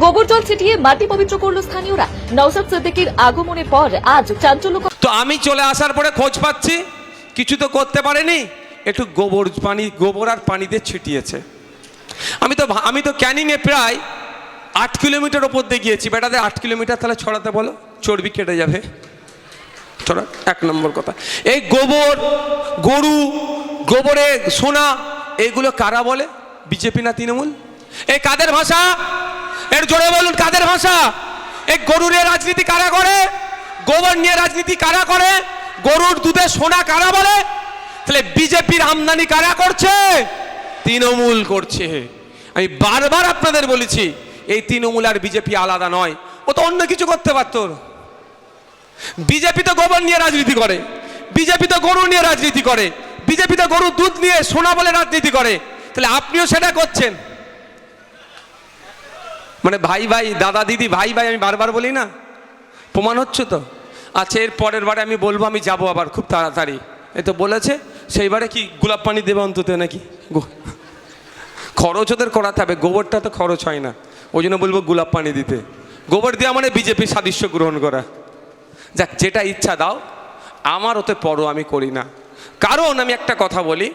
গোবর জল ছিটিয়ে মাটি পবিত্র করল স্থানীয়রা। নওসাদ সিদ্দিকির আগমনের পর আজ চাঞ্চল্যকর তো আমি চলে আসার পরে খোঁজ পাচ্ছি। কিছু তো করতে পারেনি। একটু গোবর পানি, গোবর আর পানি দিয়ে ছিটিয়েছে। আমি তো আমি তো ক্যানিংয়ে প্রায় আট কিলোমিটার ওপর দিয়ে গিয়েছি। বেটাদের আট কিলোমিটার তাহলে ছড়াতে বলো। চর্বি কেটে যাবে। ছড়া এক নম্বর কথা। এই গোবর, গরু, গোবরে সোনা এগুলো কারা বলে? বিজেপি না তৃণমূল? এই কাদের ভাষা? এর জোরে বলুন, কাদের ভাষা? এই গরুর রাজনীতি কারা করে? গোবর নিয়ে রাজনীতি কারা করে? গরুর দুধে সোনা কারা বলে? তাহলে বিজেপির আমদানি কারা করছে? তৃণমূল করছে। আমি বারবার আপনাদের বলেছি, এই তৃণমূল আর বিজেপি আলাদা নয়। ও তো অন্য কিছু করতে পারতো। বিজেপি তো গোবর নিয়ে রাজনীতি করে। বিজেপি তো গরু নিয়ে রাজনীতি করে। বিজেপি তো গরুর দুধ নিয়ে সোনা বলে রাজনীতি করে। তাহলে আপনিও সেটা করছেন। মানে ভাই ভাই, দাদা দিদি, ভাই ভাই, আমি বারবার বলি না। প্রমাণ হচ্ছে তো? আচ্ছা এর পরের বারে আমি বলব, আমি যাব আবার খুব তাড়াতাড়ি। এই তো বলেছে সেইবারে কি গোলাপ পানি দেবে অন্তত নাকি? খরচ ওদের করাতে হবে, গোবরটা তো খরচ হয় না। ওই জন্য বলব গোলাপ পানি দিতে। গোবর দেওয়া মানে বিজেপি সাদৃশ্য গ্রহণ করা। যাক, যেটা ইচ্ছা দাও, আমার ওতে পরও আমি করি না। কারণ আমি একটা কথা বলি,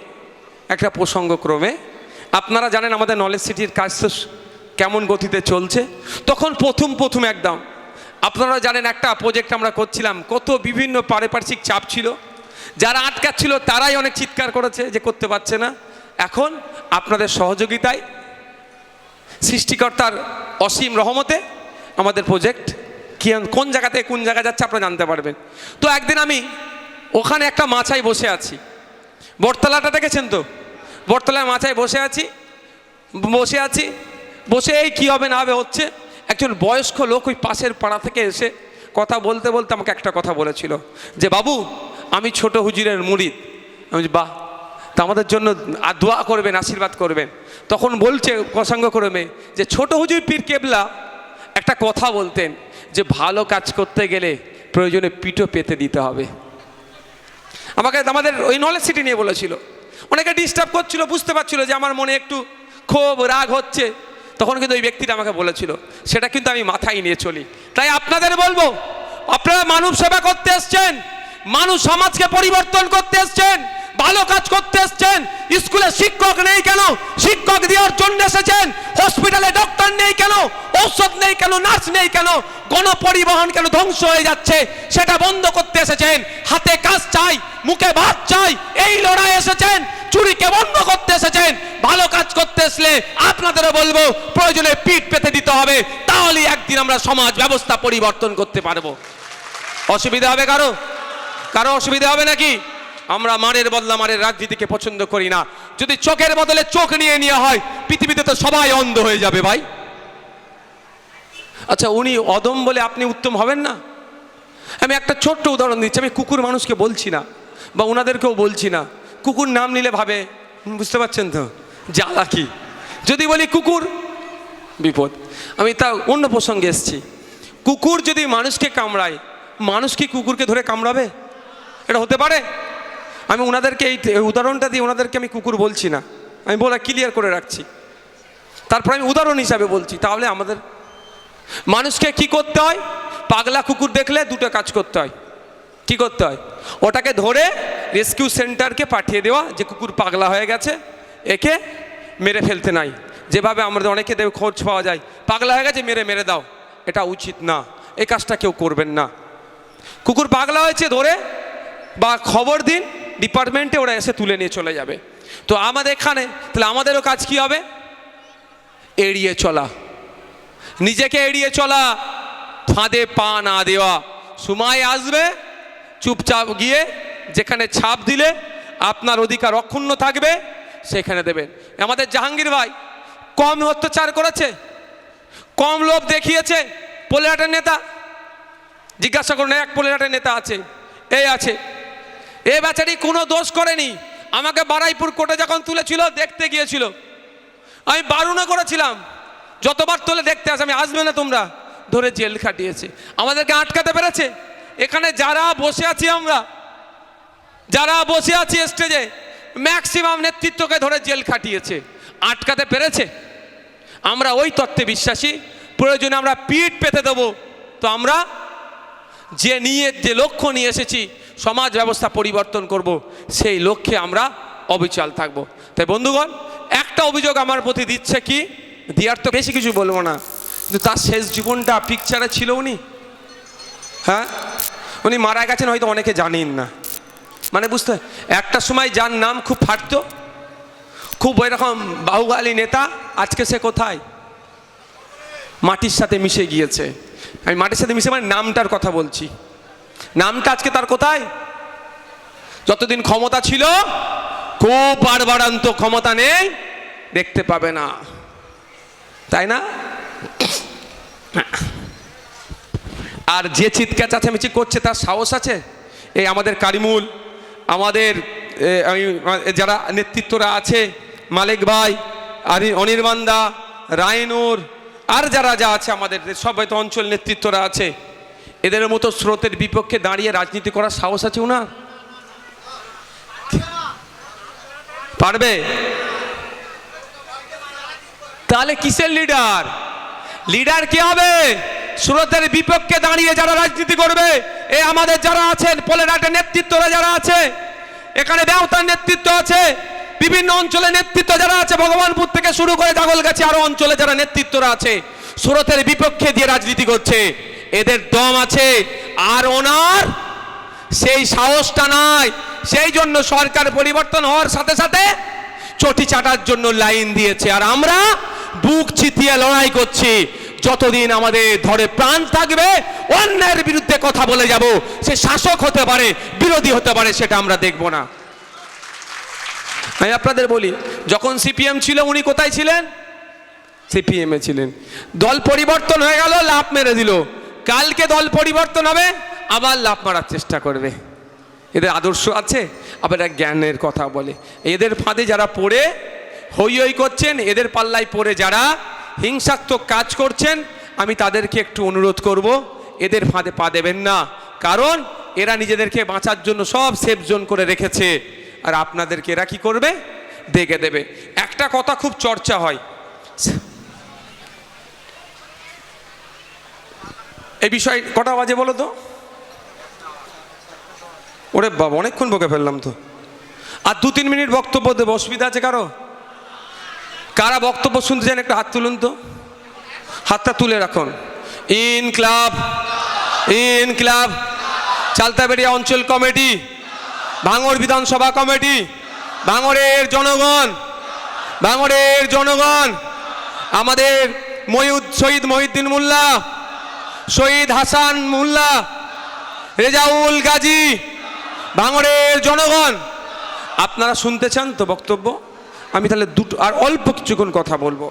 একটা প্রসঙ্গক্রমে। আপনারা জানেন আমাদের নলেজ সিটির কাজ তো কেমন গতিতে চলছে? তখন প্রথম প্রথম একদম। আপনারা জানেন একটা প্রজেক্ট আমরা করছিলাম, কত বিভিন্ন পারিপার্শ্বিক চাপ ছিল। যারা আটকাচ্ছিল তারাই অনেক চিৎকার করেছে যে করতে পারছে না। এখন আপনাদের সহযোগিতায় সৃষ্টিকর্তার অসীম রহমতে আমাদের প্রজেক্ট কি কোন জায়গা থেকে কোন জায়গা যাচ্ছে আপনারা জানতে পারবেন। তো একদিন আমি ওখানে একটা মাছায় বসে আছি। বটতলাটা দেখেছেন তো? বটতলায় মাছায় বসে আছি বসে আছি। বসে এই কী হবে না হবে হচ্ছে? একজন বয়স্ক লোক ওই পাশের পাড়া থেকে এসে কথা বলতে বলতে আমাকে একটা কথা বলেছিল যে, বাবু, আমি ছোট হুজুরের মুরিদ আমি বাহ, তা আমাদের জন্য দোয়া করবেন, আশীর্বাদ করবেন। তখন বলছে প্রসঙ্গক্রমে যে, ছোট হুজুর পীর কেবলা একটা কথা বলতেন যে, ভালো কাজ করতে গেলে প্রয়োজনে পিঠো পেতে দিতে হবে। আমাকে আমাদের ওই নলেজ সিটি নিয়ে বলেছিল। অনেকে ডিস্টার্ব করছিল, বুঝতে পারছিল যে, আমার মনে একটু ক্ষোভ, রাগ হচ্ছে। তখন কিন্তু ওই ব্যক্তিটা আমাকে বলেছিল, সেটা কিন্তু আমি মাথায় নিয়ে চলি। তাই আপনাদের বলব, আপনারা মানব সেবা করতে এসছেন, মানুষ সমাজকে পরিবর্তন করতে এসছেন ভালো কাজ করতে এসছেন। স্কুলে শিক্ষক নেই কেন? শিক্ষক দেওয়ার জন্য এসেছেন। হসপিটালে ডক্টর নেই কেন? ঔষধ নেই কেন? নার্স নেই কেন? গণপরিবহন কেন ধ্বংস হয়ে যাচ্ছে? সেটা বন্ধ করতে এসেছেন। হাতে কাজ চাই, মুখে ভাত চাই, এই লড়াই এসেছেন। চুরিকে বন্ধ করতে এসেছেন। ভালো কাজ করতে আসলে আপনাদেরও বলব, প্রয়োজনে পিঠ পেতে দিতে হবে। তাহলে একদিন আমরা সমাজ ব্যবস্থা পরিবর্তন করতে পারব। অসুবিধা হবে কারও? কারও অসুবিধা হবে নাকি? আমরা মারের বদলা মারের রাজনীতিকে পছন্দ করি না। যদি চোখের বদলে চোখ নিয়ে নেওয়া হয়, পৃথিবীতে তো সবাই অন্ধ হয়ে যাবে ভাই। আচ্ছা উনি অদম বলে আপনি উত্তম হবেন না? আমি একটা ছোট্ট উদাহরণ দিচ্ছি, আমি কুকুর মানুষকে বলছি না, বা ওনাদেরকেও বলছি না। কুকুর নাম নিলে ভাবে বুঝতে পারছেন তো? জ্বালা কি? যদি বলি কুকুর, বিপদ। আমি তা অন্য প্রসঙ্গে এসেছি। কুকুর যদি মানুষকে কামড়ায়, মানুষ কি কুকুরকে ধরে কামড়াবে? এটা হতে পারে? আমি ওনাদেরকে এই উদাহরণটা দিয়ে ওনাদেরকে আমি কুকুর বলছি না। আমি বলা ক্লিয়ার করে রাখছি। তারপর আমি উদাহরণ হিসাবে বলছি, তাহলে আমাদের মানুষকে কি করতে হয়? পাগলা কুকুর দেখলে দুটো কাজ করতে হয়। কি করতে হয়? ওটাকে ধরে রেস্কিউ সেন্টারকে পাঠিয়ে দেওয়া, যে কুকুর পাগলা হয়ে গেছে, একে মেরে ফেলতে নাই। যেভাবে আমাদের অনেকে দেবে খোঁজ পাওয়া যায়, পাগলা হয়ে গেছে, মেরে মেরে দাও। এটা উচিত না। এই কাজটা কেউ করবেন না। কুকুর পাগলা হয়েছে, ধরে বা খবর দিন ডিপার্টমেন্টে ওরা এসে তুলে নিয়ে চলে যাবে। তো আমাদের এখানে, তাহলে আমাদেরও কাজ কি হবে? এড়িয়ে চলা। নিজেকে এড়িয়ে চলা, ফাঁদে পা না দেওয়া। সময় আসবে, চুপচাপ গিয়ে যেখানে ছাপ দিলে আপনার অধিকার অক্ষুণ্ণ থাকবে, সেখানে দেবেন। আমাদের জাহাঙ্গীর ভাই কম অত্যাচার করেছে, কম লোভ দেখিয়েছে পোলেহাটের নেতা। জিজ্ঞাসা করুন, এক পোলেহাটের নেতা আছে, এই আছে। এ বেচারি কোনো দোষ করেনি। আমাকে বারাইপুর কোর্টে যখন তুলেছিল, দেখতে গিয়েছিল। আমি বারণও করেছিলাম। যতবার তোলে দেখতে আসে, আমি আসবে না তোমরা। ধরে জেল খাটিয়েছে। আমাদেরকে আটকাতে পেরেছে? এখানে যারা বসে আছি আমরা, যারা বসে আছি স্টেজে ম্যাক্সিমাম নেতৃত্বকে ধরে জেল খাটিয়েছে। আটকাতে পেরেছে? আমরা ওই তত্ত্বে বিশ্বাসী। প্রয়োজনে আমরা পিঠ পেতে দেবো। তো আমরা যে নিয়ে, যে লক্ষ্য নিয়ে এসেছি সমাজ ব্যবস্থা পরিবর্তন করব, সেই লক্ষ্যে আমরা অবিচল থাকব। তাই বন্ধুগণ, একটা অভিযোগ আমার প্রতি দিচ্ছে কি? দিয়ার তো বেশি কিছু বলব না, কিন্তু তার শেষ জীবনটা পিকচারে ছিল উনি। হ্যাঁ? উনি মারা গেছেন, হয়তো অনেকে জানেন না। মানে বুঝতে, একটা সময় যার নাম খুব ফাটতো, খুব এরকম বাহুগালী নেতা, আজকে সে কোথায়? মাটির সাথে মিশে গিয়েছে। আমি মাটির সাথে মিশে মানে নামটার কথা বলছি। নামটা আজকে তার কোথায়? যতদিন ক্ষমতা ছিল, খুব বাড়বাড়ান্ত ক্ষমতা নেই, দেখতে পাবে না। তাই না? আর যে চিৎকার চেঁচামেচি করছে, তার সাহস আছে? এই আমাদের কারিমুল, আমাদের যারা নেতৃত্বরা আছে, মালিক ভাই, আর অনির্বাণদা রায়নুর, আর যারা যা আছে আমাদের, সবাই তো অঞ্চল নেতৃত্বরা আছে। এদের মতো স্রোতের বিপক্ষে দাঁড়িয়ে রাজনীতি করার সাহস আছে না পারবে? তাহলে কিসের লিডার? লিডার কে হবে? সুরতের বিপক্ষে দাঁড়িয়ে যারা রাজনীতি করবে, এ আমাদের যারা আছেন পোলেরাটের নেতৃত্বরা যারা আছে, এখানে ব্যবতার নেতৃত্ব আছে, বিভিন্ন অঞ্চলে নেতৃত্ব যারা আছে, ভগবানপুর থেকে শুরু করে জাগল গেছে আরও অঞ্চলে যারা নেতৃত্বরা আছে, সুরতের বিপক্ষে দিয়ে রাজনীতি করছে। এদের দম আছে। আর ওনার সেই সাহসটা নাই। সেই জন্য সরকার পরিবর্তন হওয়ার সাথে সাথে চটি চাটার জন্য লাইন দিয়েছে। আর আমরা বুক চিতিয়ে লড়াই করছি। যতদিন আমাদের ধরে প্রাণ থাকবে অন্যের বিরুদ্ধে কথা বলে যাব। সে শাসক হতে পারে, বিরোধী হতে পারে, সেটা আমরা দেখব না। আমি আপনাদের বলি, যখন সিপিএম ছিল, উনি কোথায় ছিলেন? সিপিএমে ছিলেন। দল পরিবর্তন হয়ে গেল লাভ মেরে দিল। কালকে দল পরিবর্তন হবে, আবার লাভ মারার চেষ্টা করবে। এদের আদর্শ আছে, আবার এক জ্ঞানের কথা বলে। এদের ফাঁদে যারা পড়ে, হই হই করছেন, এদের পাল্লায় পড়ে যারা হিংসাত্মক কাজ করছেন, আমি তাদেরকে একটু অনুরোধ করব, এদের ফাঁদে পা দেবেন না। কারণ এরা নিজেদেরকে বাঁচার জন্য সব সেফ জোন করে রেখেছে। আর আপনাদেরকে এরা কি করবে? দেখে দেবে। একটা কথা খুব চর্চা হয় এই বিষয় কটা বাজে বলো তো? ওরে বাবা, অনেকক্ষণ বকে ফেললাম তো। আর দু তিন মিনিট বক্তব্য দেবো, অসুবিধা আছে কারও? কারা বক্তব্য শুনতে চান একটু হাত তুলুন তো। হাতটা তুলে রাখুন। ইন ক্লাব ইন ক্লাব চালতাবেড়িয়া অঞ্চল কমিটি, ভাঙড় বিধানসভা কমিটি, ভাঙড়ের জনগণ ভাঙড়ের জনগণ, আমাদের ময়ুদ শহীদ মহিউদ্দিন মোল্লা শহীদ হাসান মুল্লা, রেজাউল গাজী ভাঙড়ের জনগণ। আপনারা শুনতে চান তো বক্তব্য? আমি তাহলে দুটো আর অল্প কিছুক্ষণ কথা বলব।